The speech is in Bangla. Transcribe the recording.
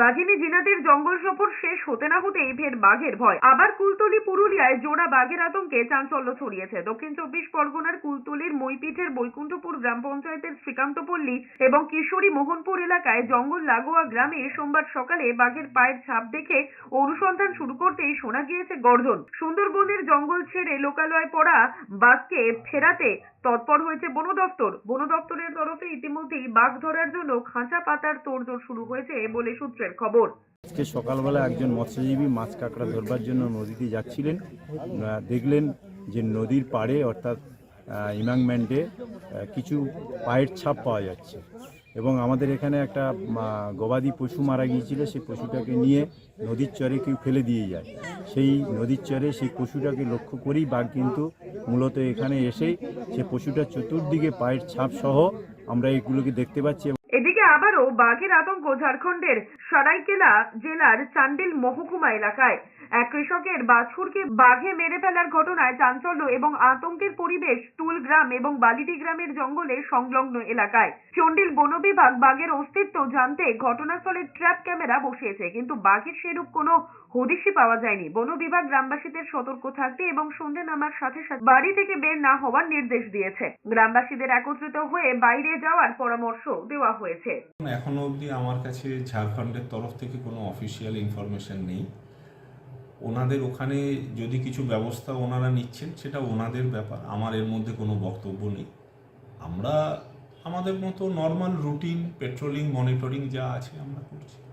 বাঘিনী জিনাদের জঙ্গল সফর শেষ হতে না হতেই ফের বাঘের ভয়। আবার কুলতলি পুরুলিয়ায় জোড়া বাঘের আতঙ্কে চাঞ্চল্য ছড়িয়েছে। দক্ষিণ চব্বিশ পরগনার কুলতলির মইপিঠের বৈকুণ্ঠপুর গ্রাম পঞ্চায়েতের শ্রীকান্তপল্লী এবং কিশোরী মোহনপুর এলাকায় জঙ্গল লাগোয়া গ্রামে সোমবার সকালে বাঘের পায়ের ছাপ দেখে অনুসন্ধান শুরু করতেই শোনা গিয়েছে গর্জন। সুন্দরবনের জঙ্গল ছেড়ে লোকালয়ে পড়া বাঘকে ফেরাতে তৎপর হয়েছে বন দপ্তর। বন দপ্তরের তরফে ইতিমধ্যেই বাঘ ধরার জন্য খাঁচা পাতার তোড়জোড় শুরু হয়েছে বলে সূত্রের খবর। আজকে সকালবেলা একজন মৎস্যজীবী মাছ কাঁকড়া ধরবার জন্য নদীতে যাচ্ছিলেন। দেখলেন যে নদীর পাড়ে, অর্থাৎ ইমাংম্যান্ডে কিছু পায়ের ছাপ পাওয়া যাচ্ছে। এবং আমাদের এখানে একটা গবাদি পশু মারা গিয়েছিল, সেই পশুটাকে নিয়ে নদীর চরে কেউ ফেলে দিয়ে যায়। সেই নদীর চরে সেই পশুটাকে লক্ষ্য করেই বাঘ কিন্তু মূলত এখানে এসে, সে পশুটার চতুর্দিকে পায়ের ছাপ সহ আমরা এগুলোকে দেখতে পাচ্ছি আবারও বাঘের আতঙ্ক ঝাড়খণ্ডের সরাইকেলা জেলার চান্ডিল মহকুমা এলাকায়। এক কৃষকের বাছুরকে বাঘে মেরে ফেলার ঘটনায় চাঞ্চল্য এবং আতঙ্কের পরিবেশ তুল গ্রাম এবং বালিটি গ্রামের জঙ্গলে সংলগ্ন এলাকায়। চন্ডিল বন বিভাগ বাঘের অস্তিত্ব জানতে ঘটনাস্থলে ট্র্যাপ ক্যামেরা বসিয়েছে, কিন্তু বাঘের সেরূপ কোনো হদিশই পাওয়া যায়নি। বন বিভাগ গ্রামবাসীদের সতর্ক থাকতে এবং সন্ধে নামার সাথে সাথে বাড়ি থেকে বের না হওয়ার নির্দেশ দিয়েছে। গ্রামবাসীদের একত্রিত হয়ে বাইরে যাওয়ার পরামর্শ দেওয়া হয়েছে। এখনও অবধি আমার কাছে ঝাড়খণ্ডের তরফ থেকে কোনো অফিসিয়াল ইনফরমেশন নেই। ওনাদের ওখানে যদি কিছু ব্যবস্থা ওনারা নিচ্ছেন, সেটা ওনাদের ব্যাপার। আমার এর মধ্যে কোনো বক্তব্য নেই। আমরা, আমাদের মতো নর্মাল রুটিন পেট্রোলিং মনিটরিং যা আছে আমরা করছি।